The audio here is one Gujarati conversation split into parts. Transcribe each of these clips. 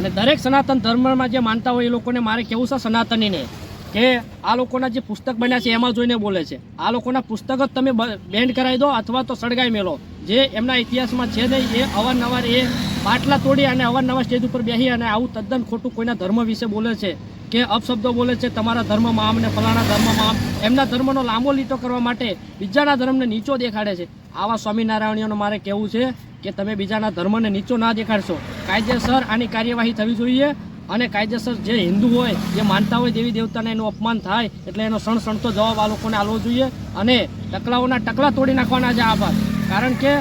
અને દરેક સનાતન ધર્મમાં જે માનતા હોય એ લોકોને મારે કેવું છે સનાતનીને? કે આ લોકોના જે પુસ્તક બન્યા છે એમાં જોઈને બોલે છે. આ લોકોના પુસ્તક જ તમે બેન્ડ કરાવી દો અથવા તો સળગાઈ મેલો. જે એમના ઇતિહાસમાં છે નહીં, એ અવારનવાર એ બાટલા તોડી અને અવારનવાર સ્ટેજ ઉપર બેસી અને આવું તદ્દન ખોટું કોઈના ધર્મ વિશે બોલે છે કે અપશબ્દો બોલે છે, તમારા ધર્મમાં આમ ને ફલાણા ધર્મમાં આમ એમના ધર્મનો લાંબો લીટો કરવા માટે બીજાના ધર્મને નીચો દેખાડે છે. આવા સ્વામિનારાયણીઓનું મારે કહેવું છે કે તમે બીજાના ધર્મને નીચો ના દેખાડશો. કાયદેસર આની કાર્યવાહી થવી જોઈએ અને કાયદેસર જે હિન્દુ હોય, જે માનતા હોય દેવી દેવતાને એનું અપમાન થાય એટલે એનો સણ સણતો જવાબ આ લોકોને આલવો જોઈએ અને ટકલાઓના ટકલા તોડી નાખવાના છે આભાર કારણ કે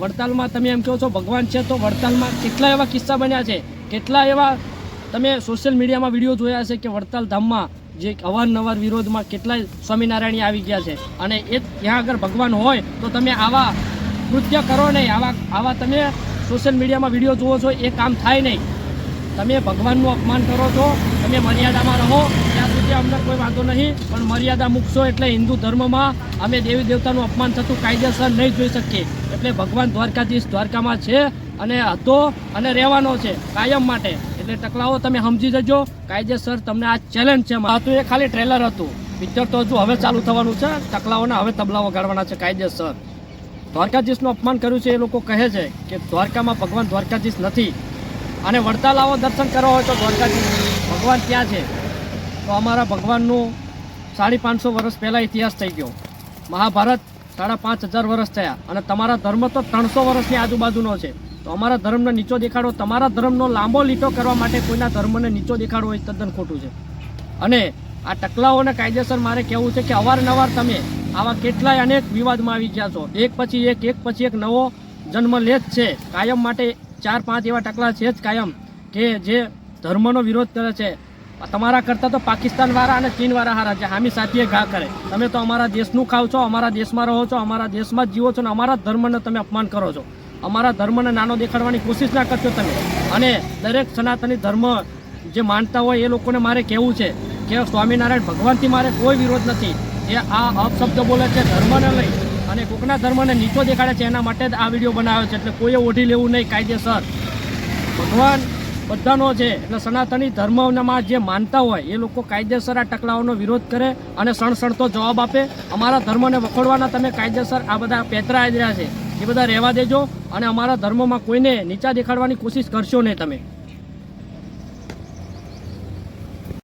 વડતાલમાં તમે એમ કહો છો ભગવાન છે તો વડતાલમાં કેટલા એવા કિસ્સા બન્યા છે? કેટલા એવા તમે સોશિયલ મીડિયામાં વીડિયો જોયા છે કે વડતાલ ધામમાં જે અવારનવાર વિરોધમાં કેટલાય સ્વામિનારાયણી આવી ગયા છે. અને એ ત્યાં આગળ ભગવાન હોય તો તમે આવા કૃત્ય કરો નહીં. આવા આવા તમે સોશિયલ મીડિયામાં વીડિયો જુઓ છો, એ કામ થાય નહીં. તમે ભગવાનનું અપમાન કરો છો, તમે મર્યાદામાં રહો, ત્યાં સુધી અમને કોઈ વાંધો નહીં. પણ મર્યાદા મૂકશો એટલે હિન્દુ ધર્મમાં અમે દેવી દેવતાનું અપમાન થતું કાયદેસર નહીં જોઈ શકીએ. એટલે ભગવાન દ્વારકાધીશ દ્વારકામાં છે અને હતો અને રહેવાનો છે કાયમ માટે. એટલે ટકલાઓ તમે સમજી જજો. કાયદેસર તમને આ ચેલેન્જ છે હતું એ ખાલી ટ્રેલર હતું. પિક્ચર તો હજુ હવે ચાલુ થવાનું છે. ટકલાઓને હવે તબલા વગાડવાના છે કાયદેસર. દ્વારકાધીશનું અપમાન કર્યું છે એ લોકો કહે છે કે દ્વારકામાં ભગવાન દ્વારકાધીશ નથી. અને વડતાલ આવો દર્શન કરવા હોય તો દ્વારકાધીશ ભગવાન ક્યાં છે? તો અમારા ભગવાનનું સાડી પાંચસો વર્ષ પહેલાં ઇતિહાસ થઈ ગયો. મહાભારત સાડા પાંચ હજાર વર્ષ થયા. અને તમારા ધર્મ તો ત્રણસો વર્ષની આજુબાજુનો છે. તો અમારા ધર્મને નીચો દેખાડો, તમારા ધર્મનો લાંબો લીટો કરવા માટે કોઈના ધર્મને નીચો દેખાડવો એ તદ્દન ખોટું છે. અને આ ટકલાઓને કાયદેસર મારે કહેવું છે કે અવારનવાર તમે આવા કેટલાય અનેક વિવાદમાં આવી ગયા છો. એક પછી એક એક પછી એક નવો જન્મ લે જ છે. કાયમ માટે ચાર, પાંચ એવા ટકલા છે જ કાયમ કે જે ધર્મનો વિરોધ કરે છે. તમારા કરતાં તો પાકિસ્તાનવાળા અને ચીનવાળા હારા છે. હામી સાથીએ ઘા કરે. તમે તો અમારા દેશનું ખાવ છો, અમારા દેશમાં રહો છો, અમારા દેશમાં જ જીવો છો અને અમારા ધર્મને તમે અપમાન કરો છો. અમારા ધર્મને નાનો દેખાડવાની કોશિશ ના કરશો તમે. અને દરેક સનાતની ધર્મ જે માનતા હોય એ લોકોને મારે કહેવું છે કે સ્વામિનારાયણ ભગવાનથી મારે કોઈ વિરોધ નથી. એ આ અપશબ્દ બોલે છે ધર્મને લઈ અને કોકના ધર્મને નીચો દેખાડે છે એના માટે જ આ વીડિયો બનાવ્યો છે. એટલે કોઈએ ઓઢી લેવું નહીં કાયદેસર. ભગવાન બધાનો છે એટલે સનાતની ધર્મમાં જે માનતા હોય એ લોકો કાયદેસર આ ટકલાઓનો વિરોધ કરે અને સણસણતો જવાબ આપે. અમારા ધર્મને વખોડવાના તમે કાયદેસર આ બધા પેતરા આવી રહ્યા છે. એ બધા રહેવા દેજો અને અમારા ધર્મમાં કોઈને નીચા દેખાડવાની કોશિશ કરશો નહીં તમે.